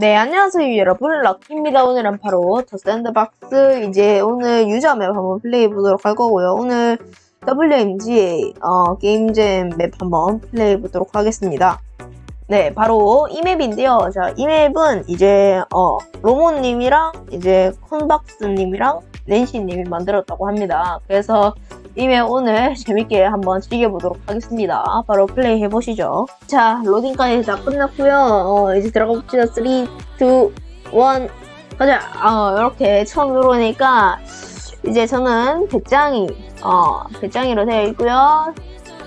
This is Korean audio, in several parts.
네, 안녕하세요, 여러분. 럭키입니다. 오늘은 바로 더 샌드박스, 이제 오늘 유저 맵 한번 플레이 해보도록 할 거고요. 오늘 WMG, 어, 게임잼 맵 한번 플레이 해보도록 하겠습니다. 네, 바로 이 맵인데요. 자, 이 맵은 이제, 어, 로모님이랑 이제 콘박스님이랑 낸시님이 만들었다고 합니다. 그래서 이맵 오늘 재밌게 한번 즐겨보도록 하겠습니다. 바로 플레이 해보시죠. 자, 로딩까지 다 끝났고요. 어, 이제 들어가 봅시다. 3, 2, 1, 가자. 어, 이렇게 처음 들어오니까 이제 저는 배짱이, 어, 배짱이로 되어 있고요.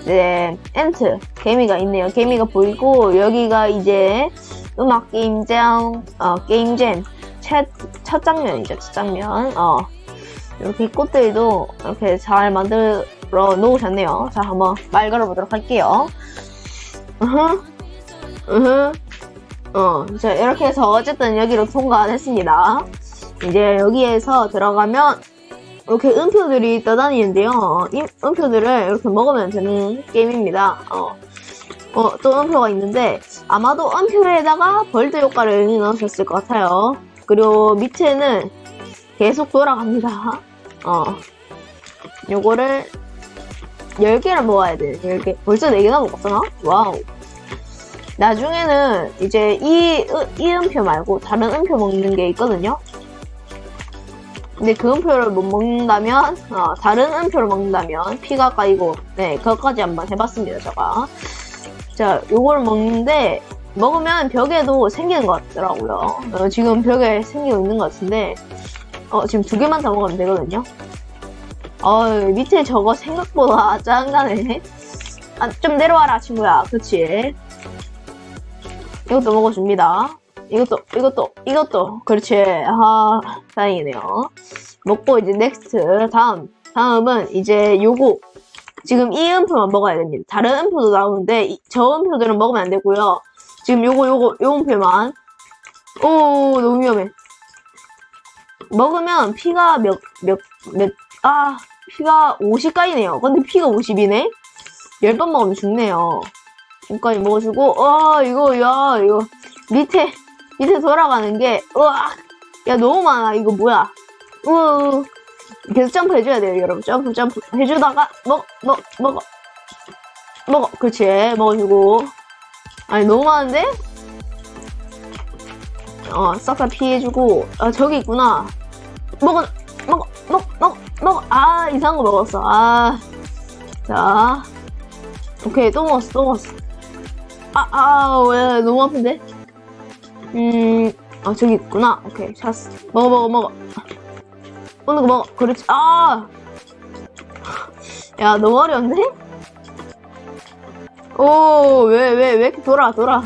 네, 엔트, 개미가 있네요. 개미가 보이고, 여기가 이제 음악 게임장, 어, 게임잼, 첫, 첫 장면이죠, 첫 장면. 어, 이렇게 꽃들도 이렇게 잘 만들어 놓으셨네요. 자, 한번 말 걸어보도록 할게요. 으흠, 으흠, 어, 자, 이렇게 해서 어쨌든 여기로 통과했습니다. 이제 여기에서 들어가면 이렇게 음표들이 떠다니는데요. 이 음표들을 이렇게 먹으면 되는 게임입니다. 어, 어, 또 음표가 있는데 아마도 음표에다가 벌드 효과를 넣으셨을 것 같아요. 그리고 밑에는 계속 돌아갑니다. 어, 요거를 10개를 먹어야 돼. 10개. 벌써 4개나 먹었잖아? 와우. 나중에는 이제 이, 이 음표 말고 다른 음표 먹는 게 있거든요. 근데 그 음표를 못 먹는다면, 어, 다른 음표를 먹는다면 피가 까이고, 네, 그것까지 한번 해봤습니다, 제가. 자, 요걸 먹는데, 먹으면 벽에도 생기는 것 같더라고요. 어, 지금 벽에 생기고 있는 것 같은데, 어, 지금 두 개만 더 먹으면 되거든요. 어, 밑에 저거 생각보다 짱나네. 아, 좀 내려와라, 친구야. 그치? 이것도 먹어줍니다. 이것도, 이것도, 이것도. 그렇지. 아, 다행이네요. 먹고 이제 넥스트. 다음. 다음은 이제 요거. 지금 이 음표만 먹어야 됩니다. 다른 음표도 나오는데, 이- 저 음표들은 먹으면 안 되고요. 지금 요거, 요거, 요 음표만. 오, 너무 위험해. 먹으면 피가 몇, 몇, 몇, 아, 피가 50까지네요. 근데 피가 50이네? 10번 먹으면 죽네요. 여기까지 먹어주고, 어, 이거, 야, 이거, 밑에, 밑에 돌아가는 게, 우와, 야, 너무 많아. 이거 뭐야. 우와, 계속 점프 해줘야 돼요, 여러분. 점프, 점프. 해주다가, 먹, 먹, 먹어. 먹어. 그렇지. 먹어주고. 아니, 너무 많은데? 어, 싹다 피해주고, 아, 저기 있구나. 먹어, 먹어, 먹어, 먹어, 먹어. 아, 이상한 거 먹었어. 아. 자. 오케이, 또 먹었어, 또 먹었어. 아, 아, 왜, 너무 아픈데? 음, 아, 저기 있구나. 오케이, 찼어. 먹어, 먹어, 먹어. 오는 거 먹어. 그렇지. 아! 야, 너무 어려운데? 오, 왜, 왜, 왜 이렇게 돌아, 돌아.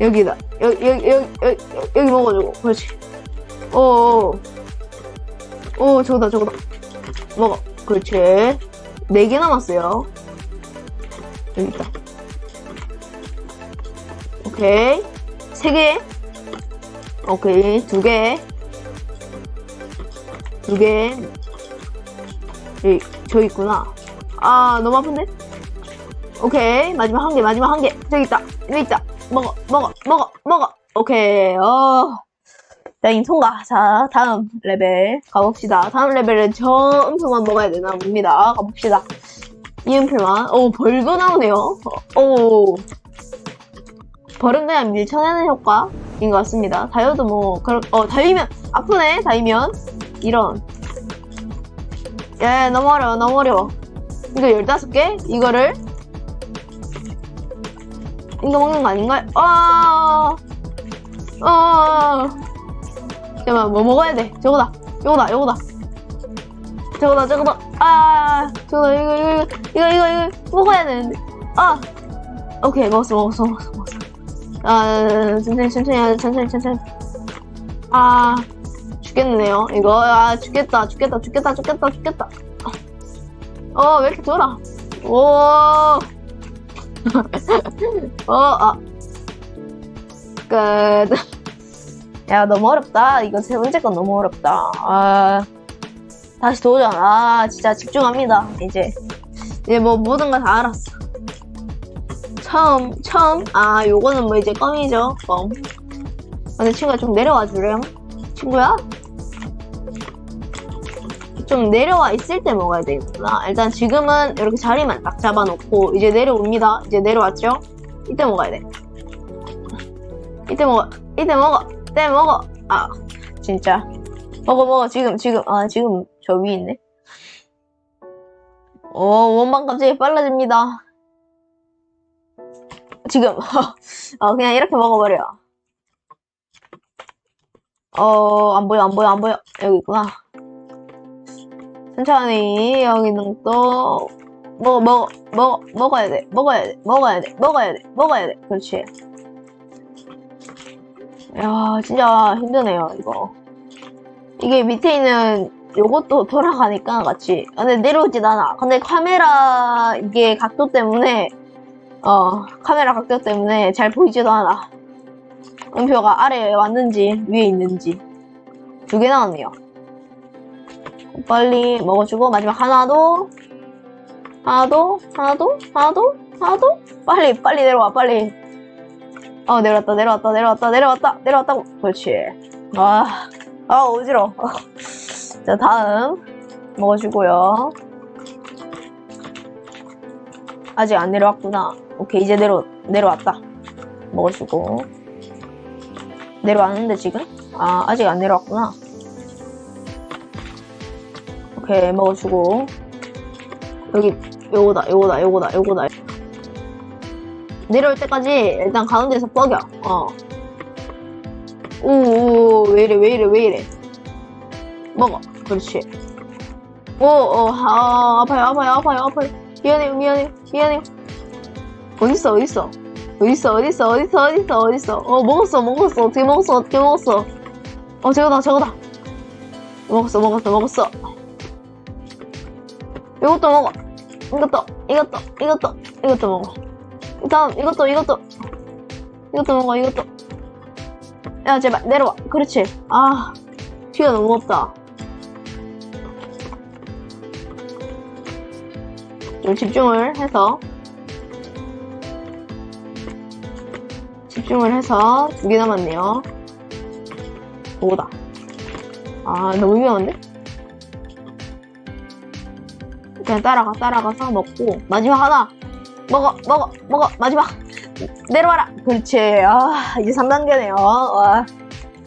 여기다. 여기, 여기, 여기, 여기, 여기 먹어주고. 그렇지. 오, 오. 오, 저거다, 저거다. 먹어. 그렇지. 네 개 남았어요. 여기 있다. 오케이. 세 개. 오케이. 두 개. 두 개. 여기, 저 있구나. 아, 너무 아픈데? 오케이. 마지막 한 개, 마지막 한 개. 저기 있다. 여기 있다. 먹어, 먹어, 먹어, 먹어. 오케이. 어. 다행 통과. 자, 다음 레벨 가봅시다. 다음 레벨은 저 음표만 먹어야 되나 봅니다. 가봅시다. 이 음표만. 오, 벌도 나오네요. 어, 오. 벌은 그냥 밀쳐내는 효과인 것 같습니다. 다이어도 뭐, 그럴, 어, 다이면, 아프네, 다이면. 이런. 예, 너무 어려워, 너무 어려워. 이거 15개? 이거를. 이거 먹는 거 아닌가요? 아, 아. 잠깐만, 뭐 먹어야 돼? 저거다. 요거다, 요거다. 저거다, 저거다. 아, 저거다, 이거, 이거, 이거, 이거, 이거, 이거, 먹어야 되는데. 아! 오케이, 먹었어, 먹었어, 먹었어, 먹었어. 아, 천천히, 천천히, 천천히, 천천히. 아, 죽겠네요. 이거, 아, 죽겠다, 죽겠다, 죽겠다, 죽겠다, 죽겠다. 어, 왜 이렇게 돌아? 오! 어, 아. 끝. 야, 너무 어렵다. 이거 세 번째 건 너무 어렵다. 아, 다시 도전. 아, 진짜 집중합니다. 이제. 이제 뭐 모든 걸 다 알았어. 처음, 처음. 아, 요거는 뭐 이제 껌이죠. 껌. 근데 친구야 좀 내려와 주렴. 친구야? 좀 내려와 있을 때 먹어야 되겠구나. 일단 지금은 이렇게 자리만 딱 잡아놓고 이제 내려옵니다. 이제 내려왔죠? 이때 먹어야 돼. 이때 먹어. 이때 먹어. 이때 먹어. 아 진짜. 먹어 먹어 지금 지금 아 지금 저 위에 있네. 어 원반 갑자기 빨라집니다. 지금 어 그냥 이렇게 먹어버려. 어 안 보여 안 보여 안 보여 여기 있구나. 천천히. 여기는 또 먹어 먹어 먹어 먹어야 돼. 먹어야 돼. 먹어야 돼. 먹어야 돼. 먹어야 돼. 그렇지. 야 진짜 힘드네요 이거. 이게 밑에 있는 요것도 돌아가니까 같이. 아, 근데 내려오진 않아. 근데 카메라 이게 각도 때문에 어 카메라 각도 때문에 잘 보이지도 않아. 음표가 아래에 왔는지 위에 있는지. 두 개 나왔네요 빨리 먹어주고 마지막 하나도 하나도 하나도 하나도 하나도 빨리 빨리 내려와 빨리 어 내려왔다 내려왔다 내려왔다 내려왔다 내려왔다고 그렇지 아, 아 어지러워 자, 다음 먹어주고요. 아직 안 내려왔구나. 오케이, 이제 내려, 내려왔다. 먹어주고. 내려왔는데, 지금? 아, 아직 안 내려왔구나. 오케이, 먹어주고. 여기, 요거다, 요거다, 요거다, 요거다. 내려올 때까지 일단 가운데서 뻐겨. 어. 오, 오, 왜 이래, 왜 이래, 왜 이래. 먹어. 그렇지. 오, 어, 아, 아파요, 아파요, 아파요, 아파요. 미안해요, 미안해요, 미안해요. 어딨어, 어딨어? 어딨어, 어딨어, 어딨어, 어딨어, 어딨어. 어, 먹었어, 먹었어. 어떻게 먹었어, 어떻게 먹었어. 어, 저거다, 저거다. 먹었어, 먹었어, 먹었어. 이것도 먹어. 이것도, 이것도, 이것도, 이것도 먹어. 다음, 이것도, 이것도. 이것도 먹어, 이것도. 야, 제발, 내려와. 그렇지. 아, 피가 너무 없다. 좀 집중을 해서 집중을 해서 두 개 남았네요. 오다. 아 너무 위험한데? 그냥 따라가 따라가서 먹고 마지막 하나. 먹어 먹어 먹어 마지막. 내려와라. 그렇지. 아 이제 3단계네요. 와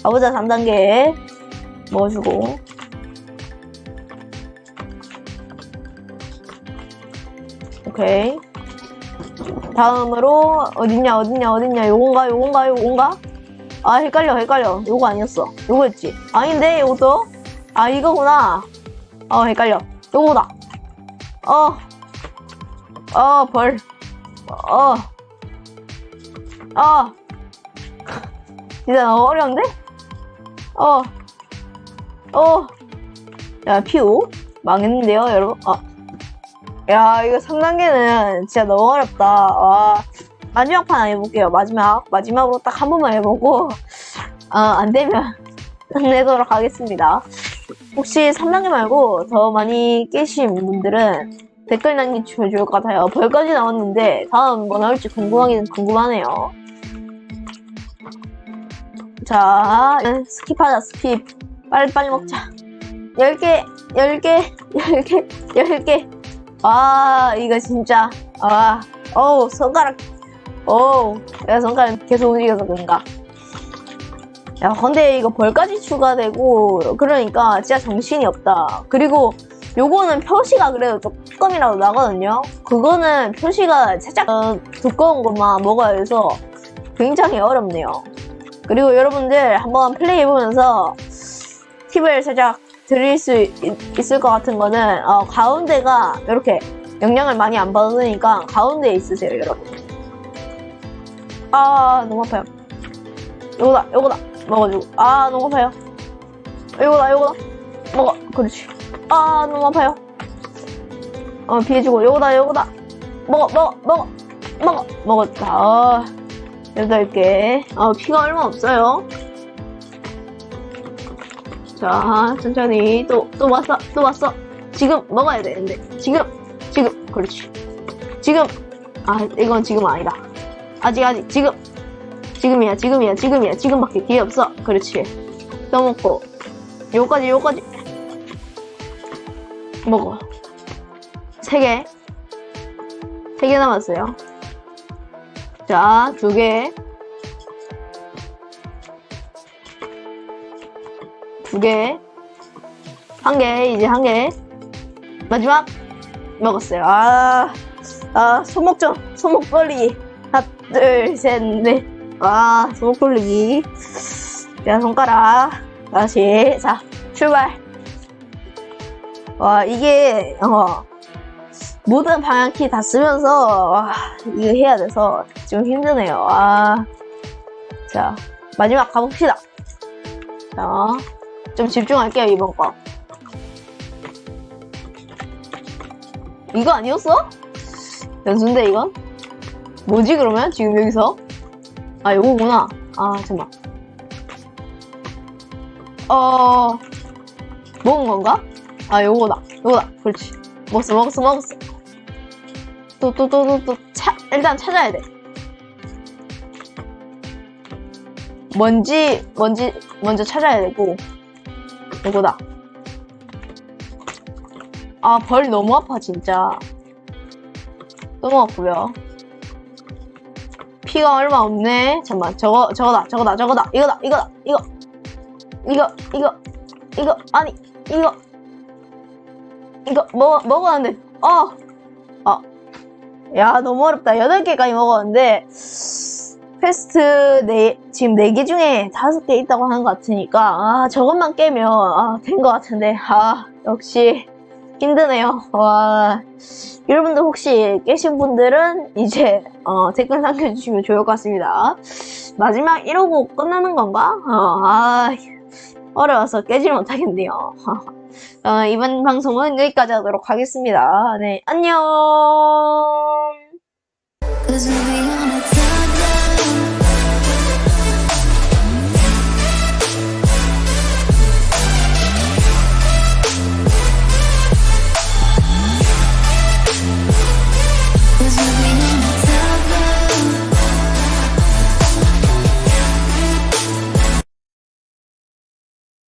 가보자 3단계. 먹어주고. 오케이. 다음으로 어딨냐 어딨냐 어딨냐. 요건가 요건가 요건가? 아 헷갈려 헷갈려. 요거 아니었어. 요거였지. 아닌데 요것도? 아 이거구나. 어 헷갈려. 요거다 어 어 벌 어어 어. 진짜 너무 어려운데? 어 어. 야 피우 망했는데요 여러분 아 야, 이거 3단계는 진짜 너무 어렵다. 와. 마지막 판 해볼게요. 마지막. 마지막으로 딱 한 번만 해보고, 아, 안 되면 끝내도록 하겠습니다. 혹시 3단계 말고 더 많이 깨신 분들은 댓글 남겨주면 좋을 것 같아요. 벌까지 나왔는데, 다음 뭐 나올지 궁금하긴 궁금하네요. 자, 스킵하자, 스킵. 빨리빨리 먹자. 10개, 10개, 10개, 10개. 아 이거 진짜 아 어우 손가락 어우 내가 손가락 계속 움직여서 그런가 야 근데 이거 벌까지 추가되고 그러니까 진짜 정신이 없다 그리고 요거는 표시가 그래도 조금이라도 나거든요. 그거는 표시가 살짝 어, 두꺼운 것만 먹어야 해서 굉장히 어렵네요. 그리고 여러분들 한번 플레이 해보면서 팁을 살짝 드릴 수 있, 을것 같은 거는 어, 가운데가 이렇게 영향을 많이 안 받으니까 가운데에 있으세요 여러분. 아 너무 아파요. 요거다 요거다. 먹어주고. 아 너무 아파요. 요거다 요거다. 먹어. 그렇지 아 너무 아파요 어 피해주고 요거다 요거다 먹어 먹어 먹어 먹어 먹었다 어, 8개 어 피가 얼마 없어요 자, 천천히. 또, 또 왔어. 또 왔어. 지금 먹어야 되는데. 지금. 지금. 그렇지. 지금. 아, 이건 지금 아니다. 아직, 아직. 지금. 지금이야, 지금이야, 지금이야. 지금밖에 기회 없어. 그렇지. 떠먹고. 요까지, 요까지. 먹어. 세 개. 세 개 남았어요. 자, 두 개. 두 개. 한 개, 이제 한 개. 마지막. 먹었어요. 아, 아, 손목 좀, 손목 벌리기. 하나, 둘, 셋, 넷. 아, 손목 벌리기. 자, 손가락. 다시. 자, 출발. 와, 이게, 어, 모든 방향키 다 쓰면서, 와, 이거 해야 돼서 좀 힘드네요. 아, 자, 마지막 가봅시다. 자, 좀 집중할게요, 이번 거. 이거 아니었어? 연수인데, 이건? 뭐지, 그러면? 지금 여기서? 아, 요거구나. 아, 잠깐만. 어, 먹은 건가? 아, 요거다. 요거다. 그렇지. 먹었어, 먹었어, 먹었어. 또, 또, 또, 또, 또, 차, 일단 찾아야 돼. 뭔지, 뭔지, 먼저 찾아야 되고. 요거다. 아, 벌 너무 아파, 진짜. 또 먹었고요. 피가 얼마 없네. 잠깐만, 저거, 저거다, 저거다, 저거다. 이거다, 이거다, 이거. 이거, 이거, 이거, 아니, 이거. 이거, 먹, 먹었는데, 어. 어. 야, 너무 어렵다. 8개까지 먹었는데, 퀘스트 네, 지금 4개 중에 5개 있다고 하는 것 같으니까, 아, 저것만 깨면, 아, 된 것 같은데, 아, 역시, 힘드네요. 와. 여러분들 혹시 깨신 분들은 이제, 어, 댓글 남겨주시면 좋을 것 같습니다. 마지막 이러고 끝나는 건가? 어, 아, 어려워서 깨질 못하겠네요. 어, 이번 방송은 여기까지 하도록 하겠습니다. 네, 안녕!